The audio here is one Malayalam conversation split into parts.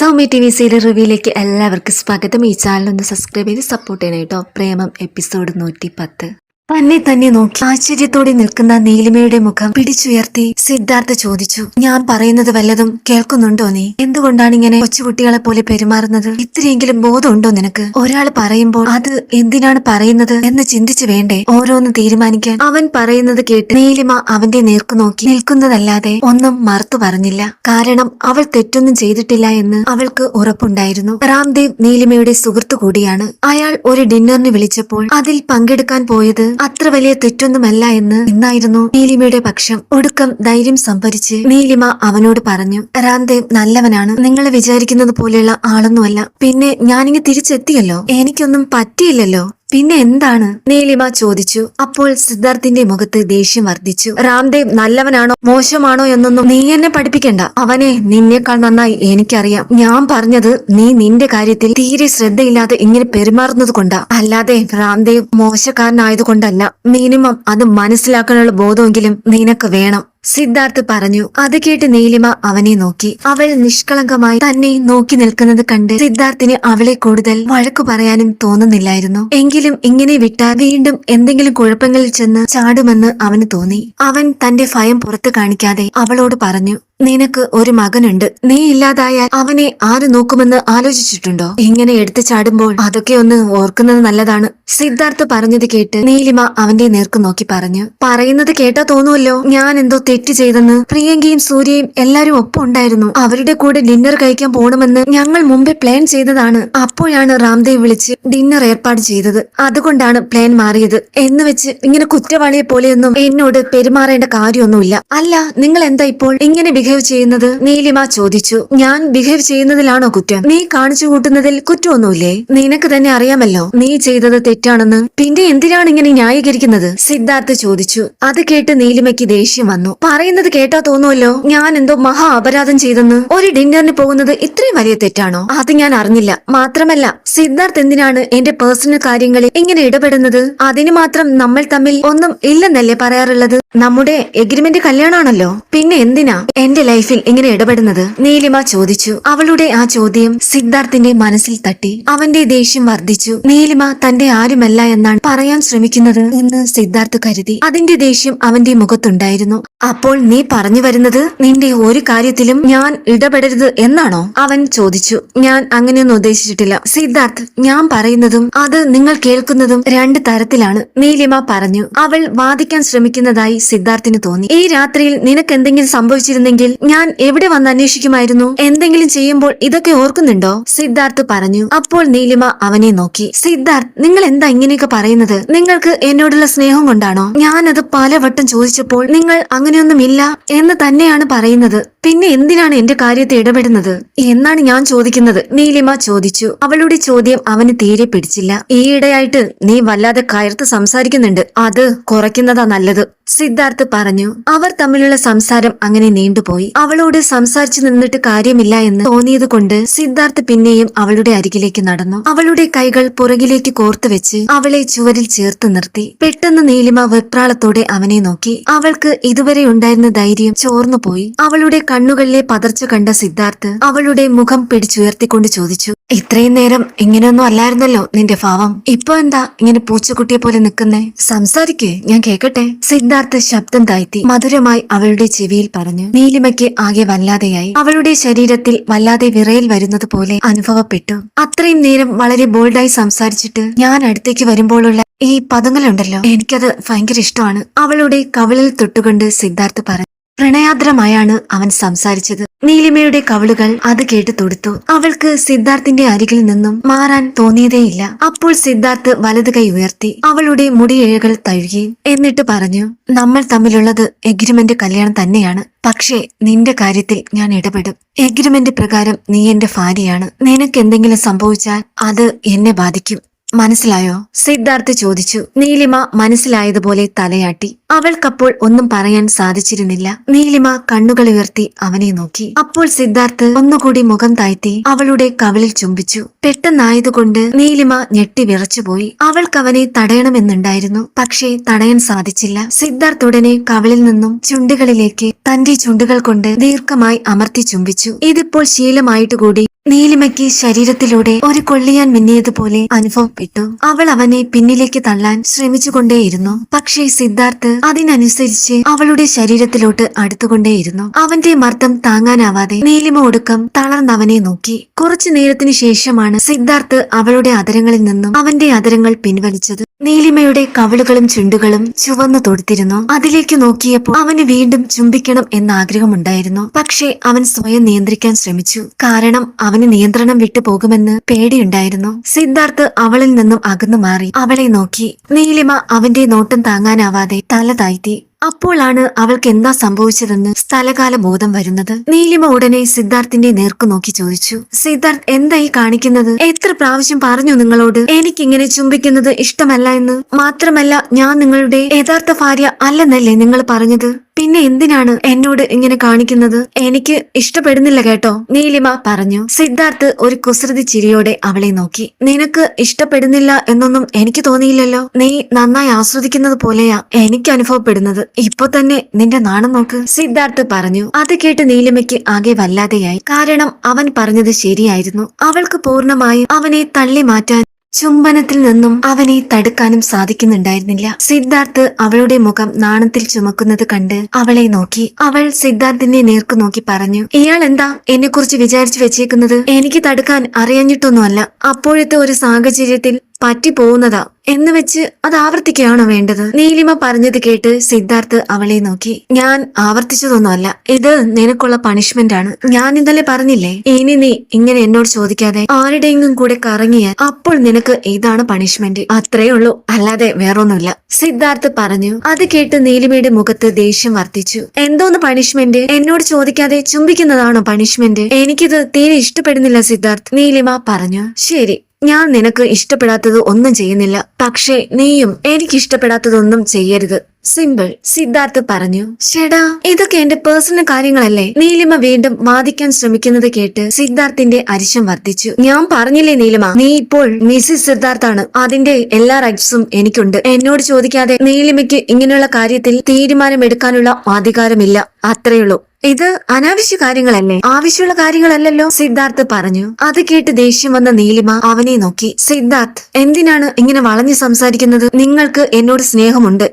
സൗമ്യ ടി വി സീരിയൽ റിവ്യൂയിലേക്ക് എല്ലാവർക്കും സ്വാഗതം. ഈ ചാനൽ ഒന്ന് സബ്സ്ക്രൈബ് ചെയ്ത് സപ്പോർട്ട് ചെയ്യണം കേട്ടോ. പ്രേമം എപ്പിസോഡ് നൂറ്റി പത്ത് തന്നെ തന്നെ നോക്കി ആശ്ചര്യത്തോടെ നിൽക്കുന്ന നീലിമയുടെ മുഖം പിടിച്ചുയർത്തി സിദ്ധാർത്ഥ ചോദിച്ചു ഞാൻ പറയുന്നത് വല്ലതും കേൾക്കുന്നുണ്ടോ നീ? എന്തുകൊണ്ടാണ് ഇങ്ങനെ കൊച്ചുകുട്ടികളെ പോലെ പെരുമാറുന്നത്? ഇത്രയെങ്കിലും ബോധമുണ്ടോ നിനക്ക്? ഒരാൾ പറയുമ്പോൾ അത് എന്തിനാണ് പറയുന്നത് എന്ന് ചിന്തിച്ചു വേണ്ടേ? ഓരോന്ന് തീരുമാനിക്കാൻ അവൻ പറയുന്നത് കേട്ട് നീലിമ അവന്റെ നേർക്കു നോക്കി നിൽക്കുന്നതല്ലാതെ ഒന്നും മറുത്തു പറഞ്ഞില്ല. കാരണം അവൾ തെറ്റൊന്നും ചെയ്തിട്ടില്ല എന്ന് അവൾക്ക് ഉറപ്പുണ്ടായിരുന്നു. രാംദേവ് നീലിമയുടെ സുഹൃത്തു കൂടിയാണ്. അയാൾ ഒരു ഡിന്നറിന് വിളിച്ചപ്പോൾ അതിൽ പങ്കെടുക്കാൻ പോയത് അത്ര വലിയ തെറ്റൊന്നുമല്ല എന്ന് നിന്നായിരുന്നു നീലിമയുടെ പക്ഷം. ഒടുക്കം ധൈര്യം സംഭരിച്ച് നീലിമ അവനോട് പറഞ്ഞു രാംദേവ് നല്ലവനാണ്. നിങ്ങൾ വിചാരിക്കുന്നത് പോലെയുള്ള ആളൊന്നുമല്ല. പിന്നെ ഞാനിങ്ങ് തിരിച്ചെത്തിയല്ലോ? എനിക്കൊന്നും പറ്റിയില്ലല്ലോ? പിന്നെ എന്താണ്? നീലിമ ചോദിച്ചു. അപ്പോൾ സിദ്ധാർത്ഥിന്റെ മുഖത്ത് ദേഷ്യം വർദ്ധിച്ചു. രാംദേവ് നല്ലവനാണോ മോശമാണോ എന്നൊന്നും നീ എന്നെ പഠിപ്പിക്കണ്ട. അവനെ നിന്നേക്കാൾ നന്നായി എനിക്കറിയാം. ഞാൻ പറഞ്ഞത് നീ നിന്റെ കാര്യത്തിൽ തീരെ ശ്രദ്ധയില്ലാതെ ഇങ്ങനെ പെരുമാറുന്നത് കൊണ്ടാ. അല്ലാതെ രാംദേവ് മോശക്കാരനായതുകൊണ്ടല്ല. മിനിമം അത് മനസ്സിലാക്കാനുള്ള ബോധമെങ്കിലും നിനക്ക് വേണം. സിദ്ധാർത്ഥ് പറഞ്ഞു അത് കേട്ട് നീലിമ അവനെ നോക്കി. അവൾ നിഷ്കളങ്കമായി തന്നെ നോക്കി നിൽക്കുന്നത് കണ്ട് സിദ്ധാർത്ഥിന് അവളെ കൂടുതൽ വഴക്കു പറയാനും തോന്നുന്നില്ലായിരുന്നു. എങ്കിലും ഇങ്ങനെ വിട്ടാൽ വീണ്ടും എന്തെങ്കിലും കുഴപ്പങ്ങളിൽ ചെന്ന് ചാടുമെന്ന് അവന് തോന്നി. അവൻ തന്റെ ഭയം പുറത്തു കാണിക്കാതെ അവളോട് പറഞ്ഞു നിനക്ക് ഒരു മകനുണ്ട്. നീ ഇല്ലാതായാൽ അവനെ ആര് നോക്കുമെന്ന് ആലോചിച്ചിട്ടുണ്ടോ? ഇങ്ങനെ എടുത്തു ചാടുമ്പോൾ അതൊക്കെ ഒന്ന് ഓർക്കുന്നത് നല്ലതാണ്. സിദ്ധാർത്ഥ് പറഞ്ഞത് കേട്ട് നീലിമ അവന്റെ നേർക്ക് നോക്കി പറഞ്ഞു പറയുന്നത് കേട്ടാ തോന്നുമല്ലോ ഞാൻ എന്തോ തെറ്റ് ചെയ്തെന്ന് പ്രിയങ്കയും സൂര്യയും എല്ലാരും ഒപ്പം ഉണ്ടായിരുന്നു. അവരുടെ കൂടെ ഡിന്നർ കഴിക്കാൻ പോകണമെന്ന് ഞങ്ങൾ മുമ്പേ പ്ലാൻ ചെയ്തതാണ്. അപ്പോഴാണ് രാംദേവ് വിളിച്ച് ഡിന്നർ ഏർപ്പാട് ചെയ്തത്. അതുകൊണ്ടാണ് പ്ലാൻ മാറിയത്. എന്ന് വെച്ച് ഇങ്ങനെ കുറ്റവാളിയെ പോലെയൊന്നും എന്നോട് പെരുമാറേണ്ട കാര്യമൊന്നുമില്ല. അല്ല നിങ്ങൾ എന്താ ഇപ്പോൾ ഇങ്ങനെ ബിഹേവ് ചെയ്യുന്നത്? നീലിമ ചോദിച്ചു. ഞാൻ ബിഹേവ് ചെയ്യുന്നതിലാണോ കുറ്റം? നീ കാണിച്ചു കൂട്ടുന്നതിൽ കുറ്റമൊന്നുമില്ലേ? നിനക്ക് തന്നെ അറിയാമല്ലോ നീ ചെയ്തത് തെറ്റാണെന്ന്. പിന്നെ എന്തിനാണ് ഇങ്ങനെ ന്യായീകരിക്കുന്നത്? സിദ്ധാർത്ഥ് ചോദിച്ചു. അത് കേട്ട് നീലിമയ്ക്ക് ദേഷ്യം വന്നു. പറയുന്നത് കേട്ടാ തോന്നുമല്ലോ? ഞാൻ എന്തോ മഹാ അപരാധം ചെയ്തെന്ന്. ഒരു ഡിന്നറിന് പോകുന്നത് ഇത്രയും വലിയ തെറ്റാണോ? അത് ഞാൻ അറിഞ്ഞില്ല. മാത്രമല്ല സിദ്ധാർത്ഥ് എന്തിനാണ് എന്റെ പേഴ്സണൽ കാര്യങ്ങളിൽ ഇങ്ങനെ ഇടപെടുന്നത്? അതിന് മാത്രം നമ്മൾ തമ്മിൽ ഒന്നും ഇല്ലെന്നല്ലേ പറയാറുള്ളത്? നമ്മുടെ എഗ്രിമെന്റ് കല്യാണമാണല്ലോ. പിന്നെ എന്തിനാ എന്റെ ലൈഫിൽ ഇങ്ങനെ ഇടപെടുന്നത്? നീലിമ ചോദിച്ചു. അവളുടെ ആ ചോദ്യം സിദ്ധാർത്ഥിന്റെ മനസ്സിൽ തട്ടി. അവന്റെ ദേഷ്യം വർദ്ധിച്ചു. നീലിമ തന്റെ ആരുമല്ല എന്നാണ് പറയാൻ ശ്രമിക്കുന്നത് എന്ന് സിദ്ധാർത്ഥ് കരുതി. അതിന്റെ ദേഷ്യം അവന്റെ മുഖത്തുണ്ടായിരുന്നു. അപ്പോൾ നീ പറഞ്ഞു വരുന്നത് നിന്റെ ഒരു കാര്യത്തിലും ഞാൻ ഇടപെടരുത് എന്നാണോ? അവൻ ചോദിച്ചു. ഞാൻ അങ്ങനെയൊന്നും ഉദ്ദേശിച്ചിട്ടില്ല. സിദ്ധാർത്ഥ് ഞാൻ പറയുന്നതും അത് നിങ്ങൾ കേൾക്കുന്നതും രണ്ട് തരത്തിലാണ് നീലിമ പറഞ്ഞു. അവൾ വാദിക്കാൻ ശ്രമിക്കുന്നതായി സിദ്ധാർത്ഥിന് തോന്നി. ഈ രാത്രിയിൽ നിനക്ക് എന്തെങ്കിലും സംഭവിച്ചിരുന്നെങ്കിൽ ഞാൻ എവിടെ വന്ന് അന്വേഷിക്കുമായിരുന്നു? എന്തെങ്കിലും ചെയ്യുമ്പോൾ ഇതൊക്കെ ഓർക്കുന്നുണ്ടോ? സിദ്ധാർത്ഥ് പറഞ്ഞു. അപ്പോൾ നീലിമ അവനെ നോക്കി. സിദ്ധാർത്ഥ് നിങ്ങൾ എന്താ ഇങ്ങനെയൊക്കെ പറയുന്നത്? നിങ്ങൾക്ക് എന്നോടുള്ള സ്നേഹം കൊണ്ടാണോ? ഞാനത് പലവട്ടം ചോദിച്ചപ്പോൾ നിങ്ങൾ അങ്ങനെയൊന്നുമില്ല എന്ന് തന്നെയാണ് പറയുന്നത്. പിന്നെ എന്തിനാണ് എന്റെ കാര്യത്തെ ഇടപെടുന്നത്? എന്നാണ് ഞാൻ ചോദിക്കുന്നത്. നീലിമ ചോദിച്ചു. അവളുടെ ചോദ്യം അവന് തീരെ പിടിച്ചില്ല. ഈയിടെയായിട്ട് നീ വല്ലാതെ കയർത്ത് സംസാരിക്കുന്നുണ്ട്. അത് കുറയ്ക്കുന്നതാ നല്ലത്. സിദ്ധാർത്ഥ് പറഞ്ഞു. അവർ തമ്മിലുള്ള സംസാരം അങ്ങനെ നീണ്ടുപോയി. അവളോട് സംസാരിച്ചു നിന്നിട്ട് കാര്യമില്ല എന്ന് തോന്നിയത് കൊണ്ട് സിദ്ധാർത്ഥ് പിന്നെയും അവളുടെ അരികിലേക്ക് നടന്നു. അവളുടെ കൈകൾ പുറകിലേക്ക് കോർത്തു വെച്ച് അവളെ ചുവരിൽ ചേർത്ത് നിർത്തി. പെട്ടെന്ന് നീലിമ വെപ്രാളത്തോടെ അവനെ നോക്കി. അവൾക്ക് ഇതുവരെ ഉണ്ടായിരുന്ന ധൈര്യം ചോർന്നു പോയി അവളുടെ കണ്ണുകളിലെ പതർച്ച കണ്ട സിദ്ധാർത്ഥ് അവളുടെ മുഖം പിടിച്ചുയർത്തിക്കൊണ്ട് ചോദിച്ചു ഇത്രയും നേരം ഇങ്ങനെയൊന്നും അല്ലായിരുന്നല്ലോ നിന്റെ ഭാവം? ഇപ്പൊ എന്താ ഇങ്ങനെ പൂച്ചക്കുട്ടിയെ പോലെ നിൽക്കുന്നേ? സംസാരിക്കേ ഞാൻ കേക്കട്ടെ. സിദ്ധാർത്ഥ് ശബ്ദം താഴ്ത്തി മധുരമായി അവളുടെ ചെവിയിൽ പറഞ്ഞു. നീലിമയ്ക്ക് ആകെ വല്ലാതെയായി. അവളുടെ ശരീരത്തിൽ വല്ലാതെ വിറയൽ വരുന്നത് പോലെ അനുഭവപ്പെട്ടു. അത്രയും നേരം വളരെ ബോൾഡായി സംസാരിച്ചിട്ട് ഞാൻ അടുത്തേക്ക് വരുമ്പോഴുള്ള ഈ പദങ്ങളുണ്ടല്ലോ എനിക്കത് ഭയങ്കര ഇഷ്ടമാണ്. അവളുടെ കവിളിൽ തൊട്ടുകൊണ്ട് സിദ്ധാർത്ഥ് പറഞ്ഞു. പ്രണയാദ്രമായാണ് അവൻ സംസാരിച്ചത്. നീലിമയുടെ കവളുകൾ അത് കേട്ട് തൊടുത്തു. അവൾക്ക് സിദ്ധാർത്ഥിന്റെ അരികിൽ നിന്നും മാറാൻ തോന്നിയതേയില്ല. അപ്പോൾ സിദ്ധാർത്ഥ് വലത് കൈ ഉയർത്തി അവളുടെ മുടിയിഴകൾ തഴുകി എന്നിട്ട് പറഞ്ഞു നമ്മൾ തമ്മിലുള്ളത് എഗ്രിമെന്റ് കല്യാണം തന്നെയാണ്. പക്ഷേ നിന്റെ കാര്യത്തിൽ ഞാൻ ഇടപെടും. എഗ്രിമെന്റ് പ്രകാരം നീ എന്റെ ഭാര്യയാണ്. നിനക്ക് എന്തെങ്കിലും സംഭവിച്ചാൽ അത് എന്നെ ബാധിക്കും. മനസ്സിലായോ? സിദ്ധാർത്ഥ് ചോദിച്ചു. നീലിമ മനസ്സിലായതുപോലെ തലയാട്ടി. അവൾക്കപ്പോൾ ഒന്നും പറയാൻ സാധിച്ചിരുന്നില്ല. നീലിമ കണ്ണുകൾ ഉയർത്തി അവനെ നോക്കി. അപ്പോൾ സിദ്ധാർത്ഥ് ഒന്നുകൂടി മുഖം താഴ്ത്തി അവളുടെ കവിളിൽ ചുംബിച്ചു. പെട്ടെന്നായതുകൊണ്ട് നീലിമ ഞെട്ടി വിറച്ചുപോയി. അവൾക്കവനെ തടയണമെന്നുണ്ടായിരുന്നു. പക്ഷേ തടയാൻ സാധിച്ചില്ല. സിദ്ധാർത്ഥ് ഉടനെ കവിളിൽ നിന്നും ചുണ്ടുകളിലേക്ക് തന്റെ ചുണ്ടുകൾ കൊണ്ട് ദീർഘമായി അമർത്തി ചുംബിച്ചു. ഇതിപ്പോൾ ശീലമായിട്ടുകൂടി. നീലിമയ്ക്ക് ശരീരത്തിലൂടെ ഒരു കൊള്ളിയാൻ മിന്നിയതുപോലെ അനുഭവപ്പെട്ടു. അവൾ അവനെ പിന്നിലേക്ക് തള്ളാൻ ശ്രമിച്ചുകൊണ്ടേയിരുന്നു. പക്ഷേ സിദ്ധാർത്ഥ് അതിനനുസരിച്ച് അവളുടെ ശരീരത്തിലോട്ട് അടുത്തുകൊണ്ടേയിരുന്നു. അവന്റെ മർദ്ദം താങ്ങാനാവാതെ നീലിമ ഒടുക്കം തളർന്നവനെ നോക്കി. കുറച്ചു നേരത്തിനു ശേഷമാണ് സിദ്ധാർത്ഥ് അവളുടെ അതരങ്ങളിൽ നിന്നും അവന്റെ അതരങ്ങൾ പിൻവലിച്ചത്. നീലിമയുടെ കവിളുകളും ചുണ്ടുകളും ചുവന്നു തൊടുത്തിരുന്നു. അതിലേക്ക് നോക്കിയപ്പോൾ അവന് വീണ്ടും ചുംബിക്കണം എന്ന ആഗ്രഹമുണ്ടായിരുന്നു പക്ഷേ അവൻ സ്വയം നിയന്ത്രിക്കാൻ ശ്രമിച്ചു. കാരണം അവന് നിയന്ത്രണം വിട്ടു പോകുമെന്ന് പേടിയുണ്ടായിരുന്നു. സിദ്ധാർത്ഥ് അവളിൽ നിന്നും അകന്നു മാറി. അവളെ നോക്കി. നീലിമ അവന്റെ നോട്ടം താങ്ങാനാവാതെ തല താഴ്ത്തി. അപ്പോഴാണ് അവൾക്ക് എന്താ സംഭവിച്ചതെന്ന് സ്ഥലകാല ബോധം വരുന്നത്. നീലിമ ഉടനെ സിദ്ധാർത്ഥിന്റെ നേർക്കു നോക്കി ചോദിച്ചു സിദ്ധാർത്ഥ് എന്തായി കാണിക്കുന്നത്? എത്ര പ്രാവശ്യം പറഞ്ഞു നിങ്ങളോട്? എനിക്കിങ്ങനെ ചുംബിക്കുന്നത് ഇഷ്ടമല്ല എന്ന്. മാത്രമല്ല ഞാൻ നിങ്ങളുടെ യഥാർത്ഥ ഭാര്യ അല്ലെന്നല്ലേ നിങ്ങൾ പറഞ്ഞത്? പിന്നെ എന്തിനാണ് എന്നോട് ഇങ്ങനെ കാണിക്കുന്നത്? എനിക്ക് ഇഷ്ടപ്പെടുന്നില്ല കേട്ടോ നീലിമ പറഞ്ഞു. സിദ്ധാർത്ഥ് ഒരു കുസൃതി ചിരിയോടെ അവളെ നോക്കി. നിനക്ക് ഇഷ്ടപ്പെടുന്നില്ല എന്നൊന്നും എനിക്ക് തോന്നിയില്ലല്ലോ. നീ നന്നായി ആസ്വദിക്കുന്നത് പോലെയാ എനിക്ക് അനുഭവപ്പെടുന്നത്. ഇപ്പൊ തന്നെ നിന്റെ നാണം നോക്ക്. സിദ്ധാർത്ഥ് പറഞ്ഞു. അത് കേട്ട് നീലിമയ്ക്ക് ആകെ വല്ലാതെയായി. കാരണം അവൻ പറഞ്ഞത് ശരിയായിരുന്നു. അവൾക്ക് പൂർണമായും അവനെ തള്ളി മാറ്റാൻ ചുംബനത്തിൽ നിന്നും അവനെ തടുക്കാനും സാധിക്കുന്നുണ്ടായിരുന്നില്ല. സിദ്ധാർത്ഥ് അവളുടെ മുഖം നാണത്തിൽ ചുമക്കുന്നത് കണ്ട് അവളെ നോക്കി. അവൾ സിദ്ധാർത്ഥിനെ നേർക്കു നോക്കി പറഞ്ഞു ഇയാൾ എന്താ എന്നെ കുറിച്ച് വിചാരിച്ചു വെച്ചേക്കുന്നത്? എനിക്ക് തടുക്കാൻ അറിയഞ്ഞിട്ടൊന്നുമല്ല. അപ്പോഴത്തെ ഒരു സാഹചര്യത്തിൽ പറ്റിപ്പോകുന്നതാ എന്ന് വെച്ച് അത് ആവർത്തിക്കുകയാണോ വേണ്ടത്? നീലിമ പറഞ്ഞത് കേട്ട് സിദ്ധാർത്ഥ് അവളെ നോക്കി. ഞാൻ ആവർത്തിച്ചതൊന്നുമല്ല. ഇത് നിനക്കുള്ള പണിഷ്മെന്റ് ആണ്. ഞാൻ ഇന്നലെ പറഞ്ഞില്ലേ? ഇനി നീ ഇങ്ങനെ എന്നോട് ചോദിക്കാതെ ആരുടെയെങ്കിലും കൂടെ കറങ്ങിയാൽ അപ്പോൾ നിനക്ക് ഇതാണ് പണിഷ്മെന്റ് അത്രേ ഉള്ളൂ. അല്ലാതെ വേറൊന്നുമില്ല. സിദ്ധാർത്ഥ് പറഞ്ഞു. അത് കേട്ട് നീലിമയുടെ മുഖത്ത് ദേഷ്യം വർദ്ധിച്ചു. എന്തോന്ന് പണിഷ്മെന്റ് എന്നോട് ചോദിക്കാതെ ചുംബിക്കുന്നതാണോ പണിഷ്മെന്റ് എനിക്കിത് തീരെ ഇഷ്ടപ്പെടുന്നില്ല സിദ്ധാർത്ഥ്. നീലിമ പറഞ്ഞു. ശരി. ഞാൻ നിനക്ക് ഇഷ്ടപ്പെടാത്തത് ഒന്നും ചെയ്യുന്നില്ല. പക്ഷേ നീയും എനിക്ക് ഇഷ്ടപ്പെടാത്തതൊന്നും ചെയ്യരുത്. സിമ്പിൾ സിദ്ധാർത്ഥ് പറഞ്ഞു. ഷെടാ ഇതൊക്കെ എന്റെ പേഴ്സണൽ കാര്യങ്ങളല്ലേ? നീലിമ വീണ്ടും വാദിക്കാൻ ശ്രമിക്കുന്നത് കേട്ട് സിദ്ധാർത്ഥിന്റെ അരിശം വർദ്ധിച്ചു. ഞാൻ പറഞ്ഞില്ലേ നീലിമ നീ ഇപ്പോൾ മിസ്സിസ് സിദ്ധാർത്ഥാണ്. അതിന്റെ എല്ലാ റൈറ്റ്സും എനിക്കുണ്ട്. എന്നോട് ചോദിക്കാതെ നീലിമയ്ക്ക് ഇങ്ങനെയുള്ള കാര്യത്തിൽ തീരുമാനമെടുക്കാനുള്ള അധികാരമില്ല. അത്രയുള്ളൂ. ഇത് അനാവശ്യ കാര്യങ്ങളല്ലേ? ആവശ്യമുള്ള കാര്യങ്ങളല്ലല്ലോ? സിദ്ധാർത്ഥ് പറഞ്ഞു. അത് കേട്ട് ദേഷ്യം വന്ന നീലിമ അവനെ നോക്കി. സിദ്ധാർത്ഥ് എന്തിനാണ് ഇങ്ങനെ വളഞ്ഞു സംസാരിക്കുന്നത്? നിങ്ങൾക്ക് എന്നോട് സ്നേഹമുണ്ട്.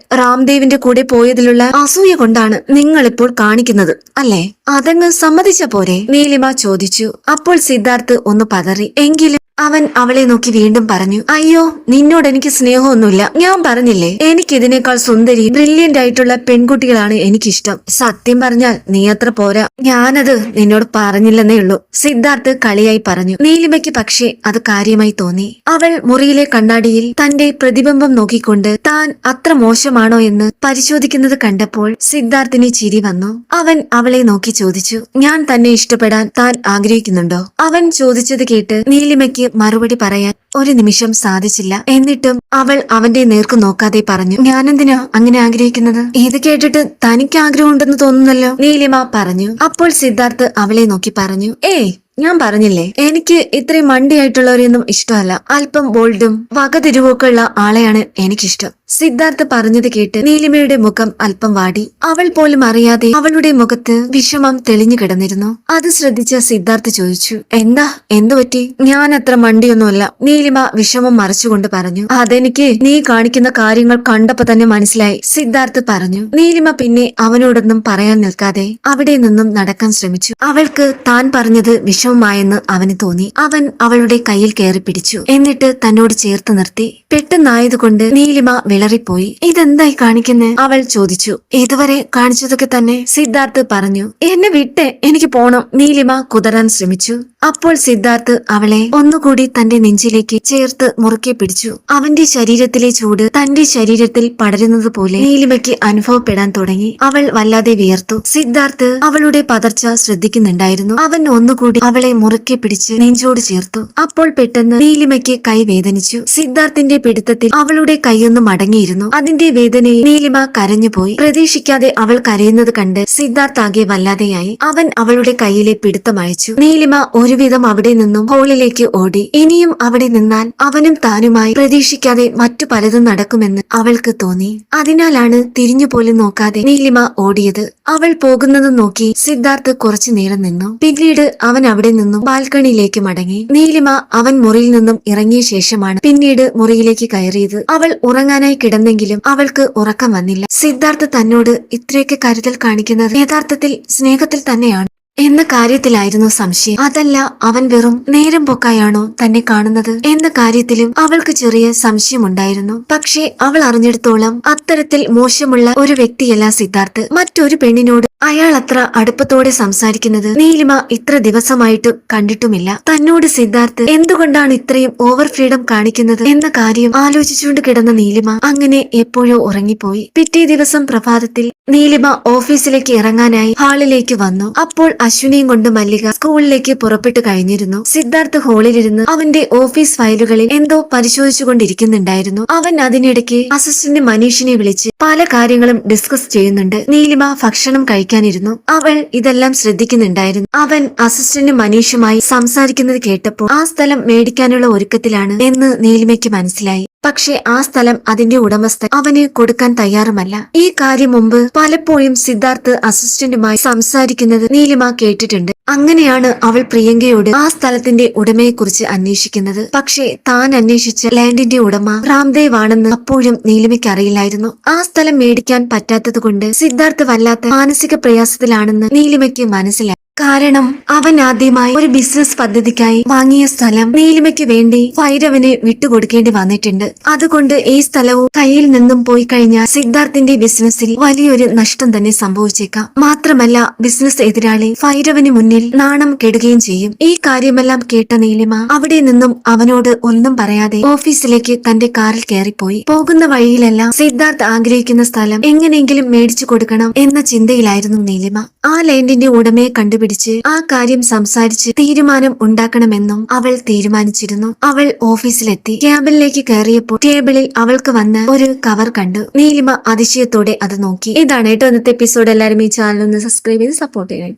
രാംദേവിന്റെ കൂടെ പോയതിലുള്ള അസൂയ കൊണ്ടാണ് നിങ്ങൾ ഇപ്പോൾ കാണിക്കുന്നത് അല്ലേ? അതങ്ങ് സമ്മതിച്ച പോരെ നീലിമ ചോദിച്ചു. അപ്പോൾ സിദ്ധാർത്ഥ് ഒന്ന് പതറി. എങ്കിലും അവൻ അവളെ നോക്കി വീണ്ടും പറഞ്ഞു അയ്യോ നിന്നോട് എനിക്ക് സ്നേഹമൊന്നുമില്ല. ഞാൻ പറഞ്ഞില്ലേ എനിക്ക് ഇതിനേക്കാൾ സുന്ദരി ബ്രില്യന്റ് ആയിട്ടുള്ള പെൺകുട്ടികളാണ് എനിക്കിഷ്ടം. സത്യം പറഞ്ഞാൽ നീ അത്ര പോരാ. ഞാനത് നിന്നോട് പറഞ്ഞില്ലെന്നേ ഉള്ളൂ. സിദ്ധാർത്ഥ് കളിയായി പറഞ്ഞു നീലിമയ്ക്ക് പക്ഷേ അത് കാര്യമായി തോന്നി. അവൾ മുറിയിലെ കണ്ണാടിയിൽ തന്റെ പ്രതിബിംബം നോക്കിക്കൊണ്ട് താൻ അത്ര മോശമാണോ എന്ന് പരിശോധിക്കുന്നത് കണ്ടപ്പോൾ സിദ്ധാർത്ഥിന് ചിരി വന്നു. അവൻ അവളെ നോക്കി ചോദിച്ചു ഞാൻ തന്നെ ഇഷ്ടപ്പെടാൻ താൻ ആഗ്രഹിക്കുന്നുണ്ടോ? അവൻ ചോദിച്ചത് കേട്ട് നീലിമയ്ക്ക് മറുപടി പറയാൻ ഒരു നിമിഷം സാധിച്ചില്ല. എന്നിട്ടും അവൾ അവന്റെ നേർക്ക് നോക്കാതെ പറഞ്ഞു ഞാനെന്തിനാ അങ്ങനെ ആഗ്രഹിക്കുന്നത്? ഇത് കേട്ടിട്ട് തനിക്ക് ആഗ്രഹമുണ്ടെന്ന് തോന്നുന്നല്ലോ നീലിമ പറഞ്ഞു. അപ്പോൾ സിദ്ധാർത്ഥ് അവളെ നോക്കി പറഞ്ഞു ഏയ് ഞാൻ പറഞ്ഞില്ലേ എനിക്ക് ഇത്രയും മണ്ടിയായിട്ടുള്ളവരെയൊന്നും ഇഷ്ടമല്ല. അല്പം ബോൾഡും വകതിരിവൊക്കെയുള്ള ആളെയാണ് എനിക്കിഷ്ടം. സിദ്ധാർത്ഥ് പറഞ്ഞത് കേട്ട് നീലിമയുടെ മുഖം അല്പം വാടി. അവൾ പോലും അറിയാതെ അവളുടെ മുഖത്ത് വിഷമം തെളിഞ്ഞു കിടന്നിരുന്നു. അത് ശ്രദ്ധിച്ച സിദ്ധാർത്ഥ് ചോദിച്ചു എന്താ? എന്തു പറ്റി? ഞാൻ അത്ര മണ്ടിയൊന്നുമല്ല. നീലിമ വിഷമം മറച്ചുകൊണ്ട് പറഞ്ഞു അതെനിക്ക് നീ കാണിക്കുന്ന കാര്യങ്ങൾ കണ്ടപ്പോ തന്നെ മനസ്സിലായി സിദ്ധാർത്ഥ് പറഞ്ഞു. നീലിമ പിന്നെ അവനോടൊന്നും പറയാൻ നിൽക്കാതെ അവിടെ നിന്നും നടക്കാൻ ശ്രമിച്ചു. അവൾക്ക് താൻ പറഞ്ഞത് വിഷമമായെന്ന് അവന് തോന്നി. അവൻ അവളുടെ കയ്യിൽ കയറി പിടിച്ചു. എന്നിട്ട് തന്നോട് ചേർത്ത് നിർത്തി. പെട്ടെന്നായതുകൊണ്ട് നീലിമ വിളറിപ്പോയി. ഇതെന്തായി കാണിക്കുന്നേ? അവൾ ചോദിച്ചു. ഇതുവരെ കാണിച്ചതൊക്കെ തന്നെ സിദ്ധാർത്ഥ് പറഞ്ഞു. എന്നെ വിട്ട് എനിക്ക് പോണം നീലിമ കുതറാൻ ശ്രമിച്ചു. അപ്പോൾ സിദ്ധാർത്ഥ് അവളെ ഒന്നുകൂടി തന്റെ നെഞ്ചിലേക്ക് ചേർത്ത് മുറുക്കി പിടിച്ചു. അവന്റെ ശരീരത്തിലെ ചൂട് തന്റെ ശരീരത്തിൽ പടരുന്നത് പോലെ നീലിമയ്ക്ക് അനുഭവപ്പെടാൻ തുടങ്ങി. അവൾ വല്ലാതെ വിയർത്തു. സിദ്ധാർത്ഥ് അവളുടെ പതർച്ച ശ്രദ്ധിക്കുന്നുണ്ടായിരുന്നു. അവൻ ഒന്നുകൂടി അവളെ മുറുക്കെ പിടിച്ച് നെഞ്ചോട് ചേർത്തു. അപ്പോൾ പെട്ടെന്ന് നീലിമയ്ക്ക് കൈ വേദനിച്ചു. സിദ്ധാർത്ഥിന്റെ പിടുത്തത്തിൽ അവളുടെ കൈയൊന്ന് മടങ്ങിയിരുന്നു. അതിന്റെ വേദനയിൽ നീലിമ കരഞ്ഞുപോയി. പ്രതീക്ഷിക്കാതെ അവൾ കരയുന്നത് കണ്ട് സിദ്ധാർത്ഥ് ആകെ വല്ലാതെയായി. അവൻ അവളുടെ കൈയിലെ പിടുത്തം അയച്ചു നീലിമ ഒരുവിധം അവിടെ നിന്നും ഹോളിലേക്ക് ഓടി. ഇനിയും അവിടെ നിന്നാൽ അവനും താനുമായി പ്രതീക്ഷിക്കാതെ മറ്റു പലതും നടക്കുമെന്ന് അവൾക്ക് തോന്നി. അതിനാലാണ് തിരിഞ്ഞുപോലും നോക്കാതെ നീലിമ ഓടിയത്. അവൾ പോകുന്നത് നോക്കി സിദ്ധാർത്ഥ് കുറച്ചു നേരം നിന്നു. പിന്നീട് അവൻ അവിടെ അവിടെ നിന്നും ബാൽക്കണിയിലേക്ക് മടങ്ങി. നീലിമ അവൻ മുറിയിൽ നിന്നും ഇറങ്ങിയ ശേഷമാണ് പിന്നീട് മുറിയിലേക്ക് കയറിയത്. അവൾ ഉറങ്ങാനായി കിടന്നെങ്കിലും അവൾക്ക് ഉറക്കം വന്നില്ല. സിദ്ധാർത്ഥ് തന്നോട് ഇത്രയൊക്കെ കരുതൽ കാണിക്കുന്നത് യഥാർത്ഥത്തിൽ സ്നേഹത്തിൽ തന്നെയാണ്. എന്ന കാര്യത്തിലായിരുന്നു സംശയം. അതല്ല അവൻ വെറും നേരം പൊക്കായാണോ തന്നെ കാണുന്നത് എന്ന കാര്യത്തിലും അവൾക്ക് ചെറിയ സംശയമുണ്ടായിരുന്നു. പക്ഷേ അവൾ അറിഞ്ഞിടത്തോളം അത്തരത്തിൽ മോശമുള്ള ഒരു വ്യക്തിയല്ല സിദ്ധാർത്ഥ്. മറ്റൊരു പെണ്ണിനോട് അയാൾ അത്ര അടുപ്പത്തോടെ സംസാരിക്കുന്നത് നീലിമ ഇത്ര ദിവസമായിട്ട് കണ്ടിട്ടുമില്ല. തന്നോട് സിദ്ധാർത്ഥ് എന്തുകൊണ്ടാണ് ഇത്രയും ഓവർ ഫ്രീഡം കാണിക്കുന്നത്? എന്ന കാര്യം ആലോചിച്ചുകൊണ്ട് കിടന്ന നീലിമ അങ്ങനെ എപ്പോഴോ ഉറങ്ങിപ്പോയി. പിറ്റേ ദിവസം പ്രഭാതത്തിൽ നീലിമ ഓഫീസിലേക്ക് ഇറങ്ങാനായി ഹാളിലേക്ക് വന്നു. അപ്പോൾ അശ്വിനിയും കൊണ്ട് മല്ലിക സ്കൂളിലേക്ക് പുറപ്പെട്ടു കഴിഞ്ഞിരുന്നു. സിദ്ധാർത്ഥ് ഹാളിലിരുന്ന് അവന്റെ ഓഫീസ് ഫയലുകളിൽ എന്തോ പരിശോധിച്ചുകൊണ്ടിരിക്കുന്നുണ്ടായിരുന്നു. അവൻ അതിനിടയ്ക്ക് അസിസ്റ്റന്റ് മനീഷിനെ വിളിച്ച് പല കാര്യങ്ങളും ഡിസ്കസ് ചെയ്യുന്നുണ്ട്. നീലിമ ഭക്ഷണം കഴിക്കാനിരുന്നു. അവൾ ഇതെല്ലാം ശ്രദ്ധിക്കുന്നുണ്ടായിരുന്നു. അവൻ അസിസ്റ്റന്റ് മനീഷുമായി സംസാരിക്കുന്നത് കേട്ടപ്പോൾ ആ സ്ഥലം മേടിക്കാനുള്ള ഒരുക്കത്തിലാണ് എന്ന് നീലിമയ്ക്ക് മനസ്സിലായി. പക്ഷേ ആ സ്ഥലം അതിന്റെ ഉടമസ്ഥൻ അവന് കൊടുക്കാൻ തയ്യാറുമല്ല. ഈ കാര്യം മുമ്പ് പലപ്പോഴും സിദ്ധാർത്ഥ് അസിസ്റ്റന്റുമായി സംസാരിക്കുന്നത് നീലിമ കേട്ടിട്ടുണ്ട്. അങ്ങനെയാണ് അവൾ പ്രിയങ്കയോട് ആ സ്ഥലത്തിന്റെ ഉടമയെക്കുറിച്ച് അന്വേഷിക്കുന്നത്. പക്ഷേ താൻ അന്വേഷിച്ച ലാൻഡിന്റെ ഉടമ റാംദേവ് ആണെന്ന് അപ്പോഴും നീലിമയ്ക്ക് അറിയില്ലായിരുന്നു ആ സ്ഥലം മേടിക്കാൻ പറ്റാത്തതുകൊണ്ട് സിദ്ധാർത്ഥ് വല്ലാത്ത മാനസിക പ്രയാസത്തിലാണെന്ന് നീലിമയ്ക്ക് മനസ്സിലായി. കാരണം അവൻ ആദ്യമായി ഒരു ബിസിനസ് പദ്ധതിക്കായി വാങ്ങിയ സ്ഥലം നീലിമയ്ക്ക് വേണ്ടി ഭൈരവന് വിട്ടുകൊടുക്കേണ്ടി വന്നിട്ടുണ്ട്. അതുകൊണ്ട് ഈ സ്ഥലവും കയ്യിൽ നിന്നും പോയി കഴിഞ്ഞാൽ സിദ്ധാർത്ഥിന്റെ ബിസിനസ്സിൽ വലിയൊരു നഷ്ടം തന്നെ സംഭവിച്ചേക്കാം. മാത്രമല്ല ബിസിനസ് എതിരാളി ഭൈരവന് മുന്നിൽ നാണം കെടുകയും ചെയ്യും. ഈ കാര്യമെല്ലാം കേട്ട നീലിമ അവിടെ നിന്നും അവനോട് ഒന്നും പറയാതെ ഓഫീസിലേക്ക് തന്റെ കാറിൽ കയറിപ്പോയി. പോകുന്ന വഴിയിലെല്ലാം സിദ്ധാർത്ഥ് ആഗ്രഹിക്കുന്ന സ്ഥലം എങ്ങനെയെങ്കിലും മേടിച്ചു കൊടുക്കണം എന്ന ചിന്തയിലായിരുന്നു നീലിമ. ആ ലാൻഡിന്റെ ഉടമയെ കണ്ടുപിടിച്ച് ആ കാര്യം സംസാരിച്ച് തീരുമാനം ഉണ്ടാക്കണമെന്നും അവൾ തീരുമാനിച്ചിരുന്നു. അവൾ ഓഫീസിലെത്തി. ക്യാബിനിലേക്ക് കയറിയപ്പോൾ ടേബിളിൽ അവൾക്ക് വന്ന് ഒരു കവർ കണ്ടു. നീലിമ അതിശയത്തോടെ അത് നോക്കി. ഇതാണ് കേട്ടോ ഇന്നത്തെ എപ്പിസോഡ്. എല്ലാവരും ഈ ചാനൽ ഒന്ന് സബ്സ്ക്രൈബ് ചെയ്ത് സപ്പോർട്ട് ചെയ്യണം